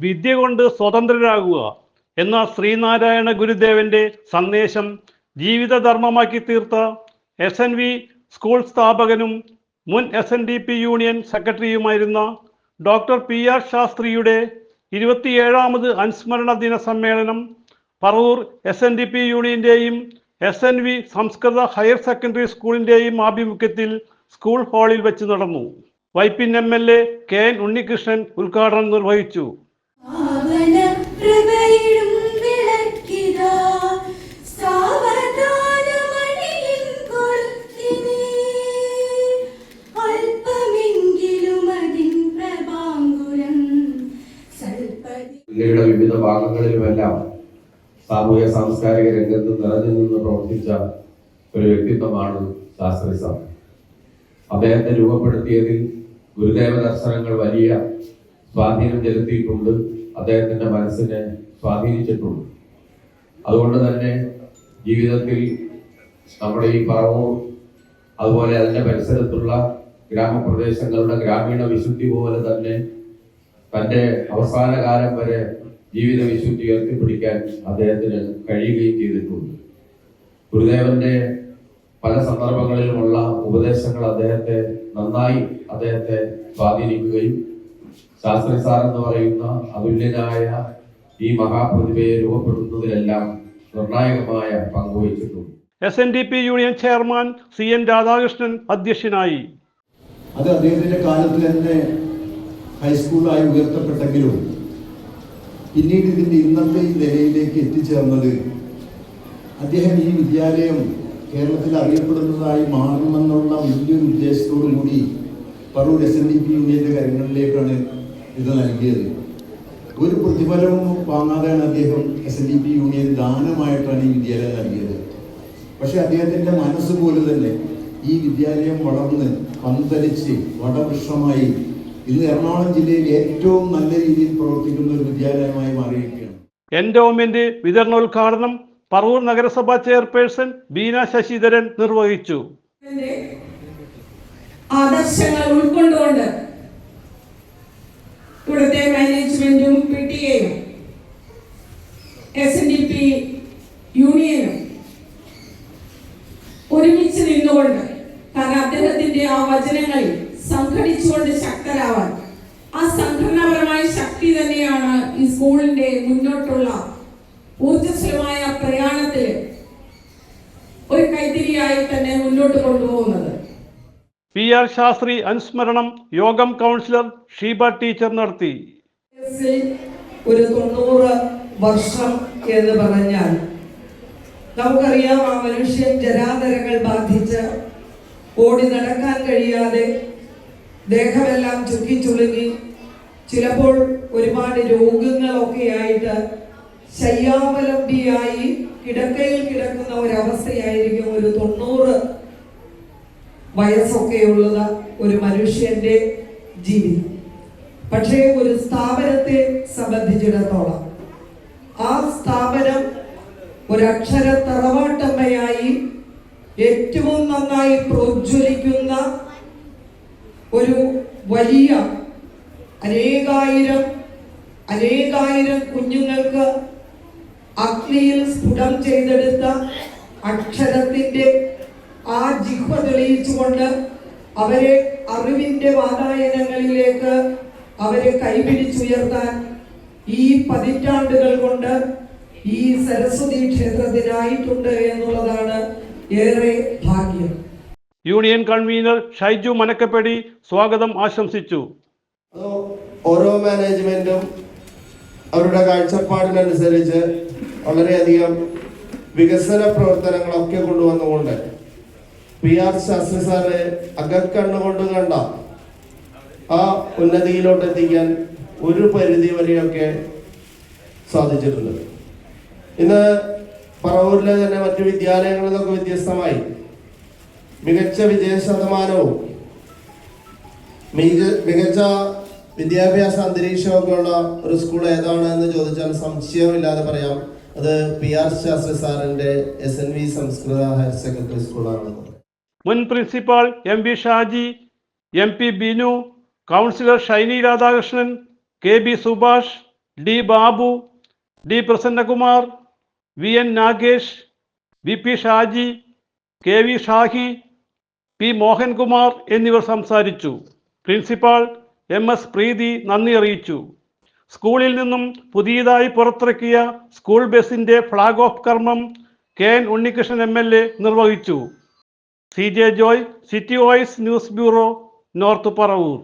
വിദ്യ കൊണ്ട് സ്വതന്ത്രരാകുക എന്ന ശ്രീനാരായണ ഗുരുദേവന്റെ സന്ദേശം ജീവിതധർമ്മമാക്കി തീർത്ത എസ് എൻ വി സ്കൂൾ സ്ഥാപകനും മുൻ S N D P union സെക്രട്ടറിയുമായിരുന്ന doctor P R ശാസ്ത്രിയുടെ ഇരുപത്തിയേഴാമത് അനുസ്മരണ ദിന സമ്മേളനം Paravur S N D P യൂണിയന്റെയും S N V സംസ്കൃത ഹയർ സെക്കൻഡറി സ്കൂളിന്റെയും ആഭിമുഖ്യത്തിൽ സ്കൂൾ ഹാളിൽ വെച്ച് നടന്നു. Vypin M L A K N Unnikrishnan ഉദ്ഘാടനം നിർവഹിച്ചു. ജില്ലയുടെ വിവിധ ഭാഗങ്ങളിലുമെല്ലാം സാമൂഹ്യ സാംസ്കാരിക രംഗത്ത് നിറഞ്ഞു നിന്ന് പ്രവർത്തിച്ച ഒരു വ്യക്തിത്വമാണ് ശാസ്ത്രി സാർ അദ്ദേഹത്തെ രൂപപ്പെടുത്തിയതിൽ ഗുരുദേവ ദർശനങ്ങൾ വലിയ സ്വാധീനം ചെലുത്തിയിട്ടുണ്ട്. അദ്ദേഹത്തിന്റെ മനസ്സിനെ സ്വാധീനിച്ചിട്ടുണ്ട്. അതുകൊണ്ട് തന്നെ ജീവിതത്തിൽ നമ്മുടെ ഈ പറവൂർ അതുപോലെ അതിന്റെ പരിസരത്തുള്ള ഗ്രാമപ്രദേശങ്ങളുടെ ഗ്രാമീണ വിശുദ്ധി പോലെ തന്നെ തന്റെ അവസാന കാലം വരെ ജീവിത വിശുദ്ധി ഉയർത്തിപ്പിടിക്കാൻ അദ്ദേഹത്തിന് കഴിയുകയും ചെയ്തിട്ടുണ്ട്. ഗുരുദേവന്റെ പല സന്ദർഭങ്ങളിലുമുള്ള ഉപദേശങ്ങൾ അദ്ദേഹത്തെ നന്നായി അദ്ദേഹത്തെ സ്വാധീനിക്കുകയും ശാസ്ത്രി സാർ എന്ന് പറയുന്ന അതുല്യനായ ഈ മഹാപ്രതിഭയെ രൂപപ്പെടുത്തുന്നതിലെല്ലാം നിർണായകമായ പങ്കുവഹിച്ചിട്ടുണ്ട് S N D P union chairman C N Radhakrishnan അധ്യക്ഷനായി. അത് അദ്ദേഹത്തിന്റെ കാലത്ത് തന്നെ ഹൈസ്കൂളായി ഉയർത്തപ്പെട്ടെങ്കിലും പിന്നീട് ഇതിന്റെ ഇന്നത്തെ ഈ നിലയിലേക്ക് എത്തിച്ചേർന്നത് അദ്ദേഹം ഈ വിദ്യാലയം കേരളത്തിൽ അറിയപ്പെടുന്നതായി മാറുമെന്നുള്ള വലിയൊരു ഉദ്ദേശത്തോടു കൂടി Paravur S N D P യൂണിയന്റെ കരങ്ങളിലേക്കാണ് ഇത് നൽകിയത്. ഒരു പ്രതിഫലവും വാങ്ങാതെയാണ് അദ്ദേഹം S N D P union ദാനമായിട്ടാണ് ഈ വിദ്യാലയം നൽകിയത്. പക്ഷെ അദ്ദേഹത്തിന്റെ മനസ്സ് പോലെ തന്നെ ഈ വിദ്യാലയം വളർന്ന് പന്തലിച്ച് വടവൃക്ഷമായി ഇന്ന് എറണാകുളം ജില്ലയിൽ ഏറ്റവും നല്ല രീതിയിൽ പ്രവർത്തിക്കുന്ന ഒരു വിദ്യാലയമായി മാറിയിരിക്കുകയാണ്. എൻഡോമെന്റ് വിതരണോദ്ഘാടനം പറവൂർ നഗരസഭാ ചെയർപേഴ്സൺ ബീന ശശിധരൻ നിർവഹിച്ചു. ആദർശങ്ങൾ ഉൾക്കൊണ്ടുകൊണ്ട് ഇവിടുത്തെ മാനേജ്മെന്റും പി ടി എയും എസ് എൻ ഡി പി യൂണിയനും ഒരുമിച്ച് നിന്നുകൊണ്ട് കാരണം അദ്ദേഹത്തിന്റെ ആ വചനങ്ങളിൽ സംഘടിച്ചുകൊണ്ട് ശക്തരാവാൻ. ആ സംഘടനാപരമായ ശക്തി തന്നെയാണ് ഈ സ്കൂളിന്റെ മുന്നോട്ടുള്ള ഊർജസ്വലമായ പ്രയാണത്തിൽ ഒരു കൈത്തിരിയായി തന്നെ മുന്നോട്ട് കൊണ്ടുപോകുന്നത്. പി ആർ ശാസ്ത്രി അനുസ്മരണം യോഗം കൗൺസിലർ ഷീബ ടീച്ചർ നടത്തി. ഒരു തൊണ്ണൂറ് വർഷം എന്ന് പറഞ്ഞാൽ നമുക്കറിയാം ആ മനുഷ്യൻ ജരാതരകൾ ബാധിച്ച് ഓടി നടക്കാൻ കഴിയാതെ ദേഹമെല്ലാം ചുക്കിച്ചുളുങ്ങി ചിലപ്പോൾ ഒരുപാട് രോഗങ്ങളൊക്കെ ആയിട്ട് ശയ്യാവലംബിയായി കിടക്കയിൽ കിടക്കുന്ന ഒരവസ്ഥയായിരിക്കും ഒരു തൊണ്ണൂറ് വയസ്സൊക്കെയുള്ളത് ഒരു മനുഷ്യന്റെ ജീവിതം. പക്ഷേ ഒരു സ്ഥാപനത്തെ സംബന്ധിച്ചിടത്തോളം ആ സ്ഥാപനം ഒരക്ഷര തറവാട്ടമ്മയായി ഏറ്റവും നന്നായി പ്രോജ്വലിക്കുന്ന ഒരു വലിയ അനേകായിരം അനേകായിരം കുഞ്ഞുങ്ങൾക്ക് അഗ്നിയിൽ സ്ഫുടം ചെയ്തെടുത്ത അക്ഷരത്തിന്റെ ആ ജിഹ്വ തെളിയിച്ചുകൊണ്ട് അവരെ അറിവിന്റെ വാതായനങ്ങളിലേക്ക് അവരെ കൈപിടിച്ചുയർത്താൻ ഈ പതിറ്റാണ്ടുകൾ കൊണ്ട് ഈ സരസ്വതി ക്ഷേത്രത്തിനായിട്ടുണ്ട് എന്നുള്ളതാണ് ഏറെ ഭാഗ്യം. യൂണിയൻ കൺവീനർ ഷൈജു മനക്കപ്പടി സ്വാഗതം ആശംസിച്ചു. ഓരോ മാനേജ്മെന്റും അവരുടെ കാഴ്ചപ്പാടിനനുസരിച്ച് വളരെയധികം വികസന പ്രവർത്തനങ്ങളൊക്കെ കൊണ്ടുവന്നുകൊണ്ട് പി ആർ ശാസ്ത്രി സാറ് അകക്കണ്ണുകൊണ്ട് കണ്ട ആ ഉന്നതിയിലോട്ട് എത്തിക്കാൻ ഒരു പരിധി വരെയൊക്കെ സാധിച്ചിട്ടുണ്ട്. ഇന്ന് പറവൂരിലെ തന്നെ മറ്റു വിദ്യാലയങ്ങളിൽ നിന്നൊക്കെ വ്യത്യസ്തമായി മികച്ച വിജയ ശതമാനവും മിക- മികച്ച വിദ്യാഭ്യാസ അന്തരീക്ഷമൊക്കെ ഉള്ള ഒരു സ്കൂൾ ഏതാണ് എന്ന് ചോദിച്ചാൽ സംശയമില്ലാതെ പറയാം. അത് പി ആർ ശാസ്ത്രി സാറിന്റെ എസ് എൻ വി സംസ്കൃത ഹയർ സെക്കൻഡറി സ്കൂളാണ്. മുൻ principal M V Shaji M P Binu councillor Shiny Radhakrishnan K B Subhash D Babu D Prasannakumar V N Nagesh V P Shaji K V Shahi P Mohankumar എന്നിവർ സംസാരിച്ചു. Principal M S പ്രീതി നന്ദി അറിയിച്ചു. സ്കൂളിൽ നിന്നും പുതിയതായി പുറത്തിറക്കിയ school ബസിന്റെ flag off കർമ്മം K N Unnikrishnan M L A നിർവഹിച്ചു. C J Joy City Voice news bureau north Paravur.